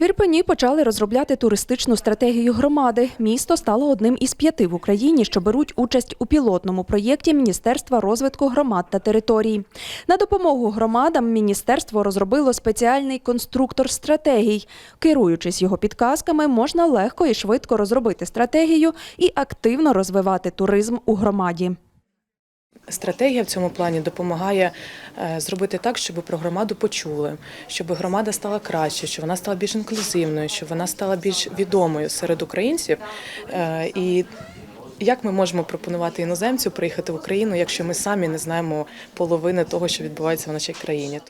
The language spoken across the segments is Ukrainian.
В Ірпені почали розробляти туристичну стратегію громади. Місто стало одним із п'яти в Україні, що беруть участь у пілотному проєкті Міністерства розвитку громад та територій. На допомогу громадам міністерство розробило спеціальний конструктор стратегій. Керуючись його підказками, можна легко і швидко розробити стратегію і активно розвивати туризм у громаді. Стратегія в цьому плані допомагає е, зробити так, щоб про громаду почули, щоб громада стала краще, щоб вона стала більш інклюзивною, щоб вона стала більш відомою серед українців. Е, І як ми можемо пропонувати іноземцю приїхати в Україну, якщо ми самі не знаємо половини того, що відбувається в нашій країні?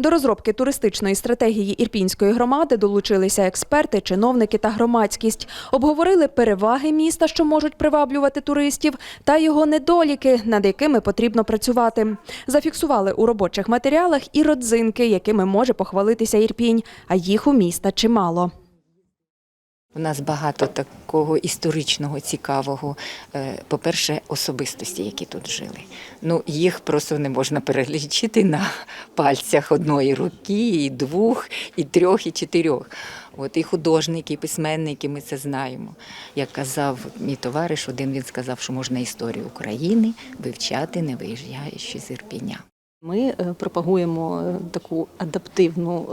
До розробки туристичної стратегії ірпінської громади долучилися експерти, чиновники та громадськість. Обговорили переваги міста, що можуть приваблювати туристів, та його недоліки, над якими потрібно працювати. Зафіксували у робочих матеріалах і родзинки, якими може похвалитися Ірпінь, а їх у міста чимало. У нас багато такого історичного цікавого. Е, По-перше, особистості, які тут жили. Ну, їх просто не можна перелічити на пальцях одної руки, і двох, і трьох, і чотирьох. От і художники, і письменники, ми це знаємо. Як казав мій товариш, один він сказав, що можна історію України вивчати, не виїжджаючи з Ірпіня. Ми е, пропагуємо е, таку адаптивну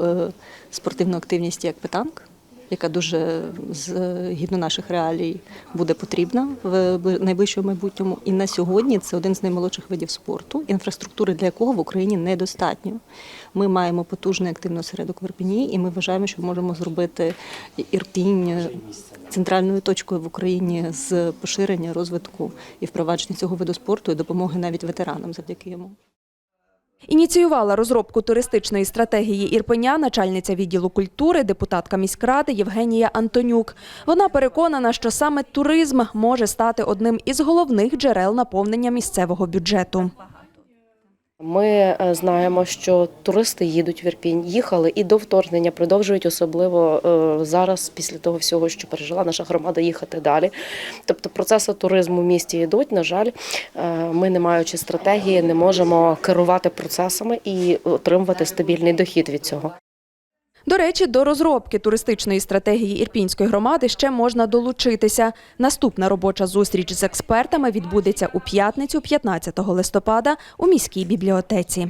спортивну активність, як питанк, яка дуже згідно наших реалій буде потрібна в найближчому майбутньому. І на сьогодні це один з наймолодших видів спорту, інфраструктури для якого в Україні недостатньо. Ми маємо потужний активний осередок в Ірпіні, і ми вважаємо, що можемо зробити Ірпінь центральною точкою в Україні з поширення, розвитку і впровадження цього виду спорту і допомоги навіть ветеранам завдяки йому. Ініціювала розробку туристичної стратегії Ірпеня начальниця відділу культури, депутатка міськради Євгенія Антонюк. Вона переконана, що саме туризм може стати одним із головних джерел наповнення місцевого бюджету. Ми е, знаємо, що туристи їдуть в Ірпінь, їхали і до вторгнення, продовжують особливо е, зараз, після того всього, що пережила наша громада, їхати далі. Тобто процеси туризму в місті йдуть. На жаль, е, ми, не маючи стратегії, не можемо керувати процесами і отримувати стабільний дохід від цього. До речі, до розробки туристичної стратегії Ірпінської громади ще можна долучитися. Наступна робоча зустріч з експертами відбудеться у п'ятницю, 15 листопада, у міській бібліотеці.